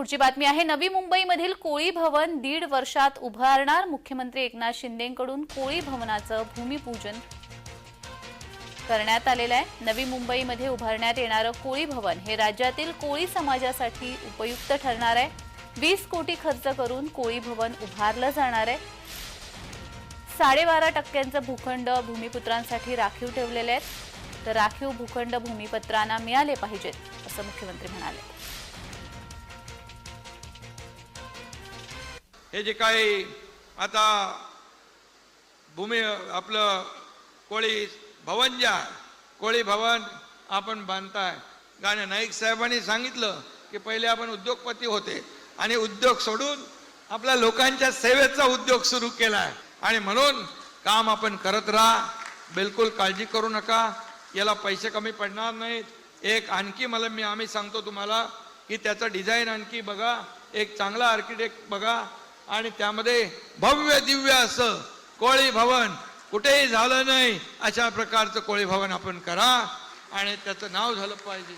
पुढची बातमी आहे. नवी मुंबईमधील कोळी भवन दीड वर्षात उभारणार. मुख्यमंत्री एकनाथ शिंदेकडून कोळी भवनाचं भूमिपूजन करण्यात आलेलं आहे. नवी मुंबईमध्ये उभारण्यात येणारं कोळी भवन हे राज्यातील कोळी समाजासाठी उपयुक्त ठरणार आहे. वीस कोटी खर्च करून कोळी भवन उभारलं जाणार आहे. साडेबारा टक्क्यांचं भूखंड भूमिपुत्रांसाठी राखीव ठेवलेले आहेत. तर राखीव भूखंड भूमिपत्रांना मिळाले पाहिजेत असं मुख्यमंत्री म्हणाले. हे जे काही आता भूमी आपलं कोळी भवन जे आहे कोळी भवन आपण बांधताय. गाणे नाईक साहेबांनी सांगितलं की पहिले आपण उद्योगपती होते आणि उद्योग सोडून आपल्या लोकांच्या सेवेचा उद्योग सुरू केला आहे आणि म्हणून काम आपण करत राहा. बिलकुल काळजी करू नका. याला पैसे कमी पडणार नाहीत. एक आणखी मला मी आम्ही सांगतो तुम्हाला की त्याचं डिझाईन आणखी बघा. एक चांगला आर्किटेक्ट बघा. आणि त्यामध्ये भव्य दिव्य असं कोळी भवन कुठेही झालं नाही अशा प्रकारचं कोळी भवन आपण करा आणि त्याचं नाव झालं पाहिजे.